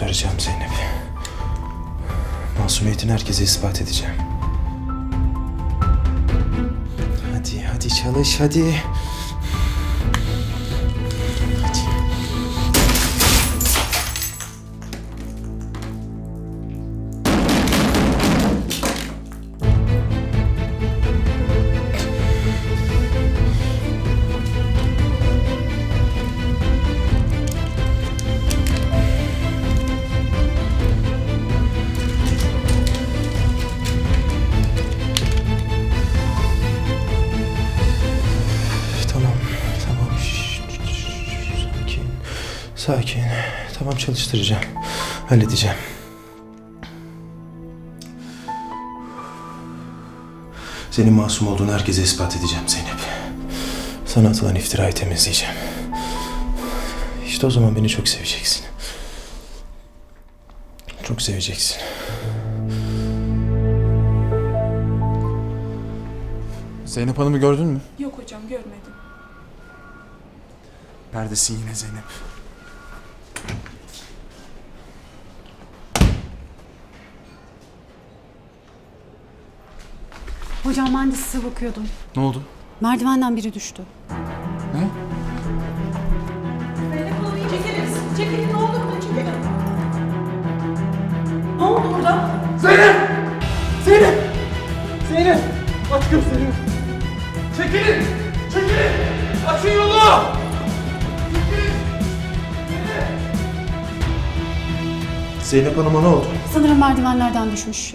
kurtaracağım Zeynep. Masumiyetini herkese ispat edeceğim. Hadi, hadi çalış, hadi. Sakin. Tamam çalıştıracağım. Halledeceğim. Senin masum olduğunu herkese ispat edeceğim Zeynep. Sana atılan iftirayı temizleyeceğim. İşte o zaman beni çok seveceksin. Çok seveceksin. Zeynep Hanım'ı gördün mü? Yok hocam görmedim. Neredesin yine Zeynep? Hocam ben de size bakıyordum. Ne oldu? Merdivenden biri düştü. Ne? Çekilin, çekilin ne olur mu çekilin. Ne oldu burada? Zeynep! Zeynep! Zeynep! Aç gözlerini. Çekilin! Çekilin! Açın yolu! Zeynep Hanım'a ne oldu? Sanırım merdivenlerden düşmüş.